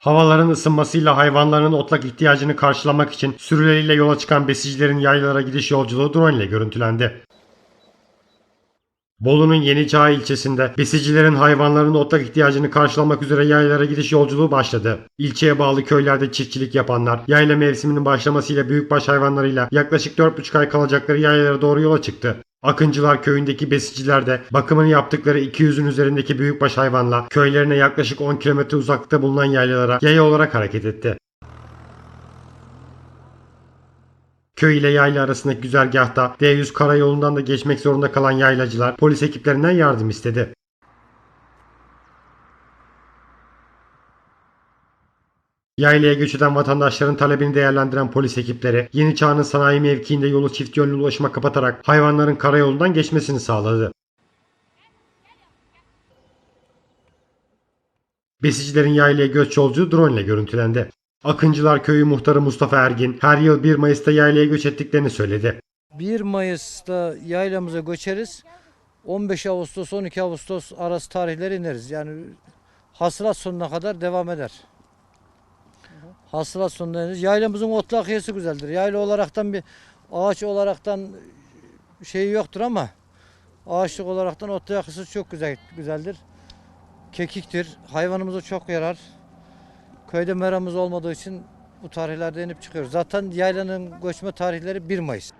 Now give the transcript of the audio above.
Havaların ısınmasıyla hayvanların otlak ihtiyacını karşılamak için sürüleriyle yola çıkan besicilerin yaylalara gidiş yolculuğu drone ile görüntülendi. Bolu'nun Yeniçağ ilçesinde besicilerin hayvanların otlak ihtiyacını karşılamak üzere yaylalara gidiş yolculuğu başladı. İlçeye bağlı köylerde çiftçilik yapanlar yayla mevsiminin başlamasıyla büyükbaş hayvanlarıyla yaklaşık 4,5 ay kalacakları yaylalara doğru yola çıktı. Akıncılar köyündeki besiciler de bakımını yaptıkları 200'ün üzerindeki büyükbaş hayvanla köylerine yaklaşık 10 kilometre uzaklıkta bulunan yaylalara yaya olarak hareket etti. Köy ile yayla arasındaki güzergahta D100 karayolundan da geçmek zorunda kalan yaylacılar polis ekiplerinden yardım istedi. Yaylaya göç eden vatandaşların talebini değerlendiren polis ekipleri Yeni Çağ'ın sanayi mevkiinde yolu çift yönlü ulaşıma kapatarak hayvanların karayolundan geçmesini sağladı. Besicilerin yaylaya göç yolculuğu drone ile görüntülendi. Akıncılar Köyü muhtarı Mustafa Ergin her yıl 1 Mayıs'ta yaylaya göç ettiklerini söyledi. 1 Mayıs'ta yaylamıza göçeriz. 15 Ağustos 12 Ağustos arası tarihleri ineriz. Yani hasılat sonuna kadar devam eder. Hasılat ineriz. Yaylamızın otlak yesi güzeldir. Yayla olaraktan bir ağaç olaraktan şeyi yoktur ama ağaçlık olaraktan otlak yesi çok güzel güzeldir. Kekiktir. Hayvanımıza çok yarar. Köyde meramız olmadığı için bu tarihlerde inip çıkıyoruz. Zaten yaylanın göçme tarihleri 1 Mayıs.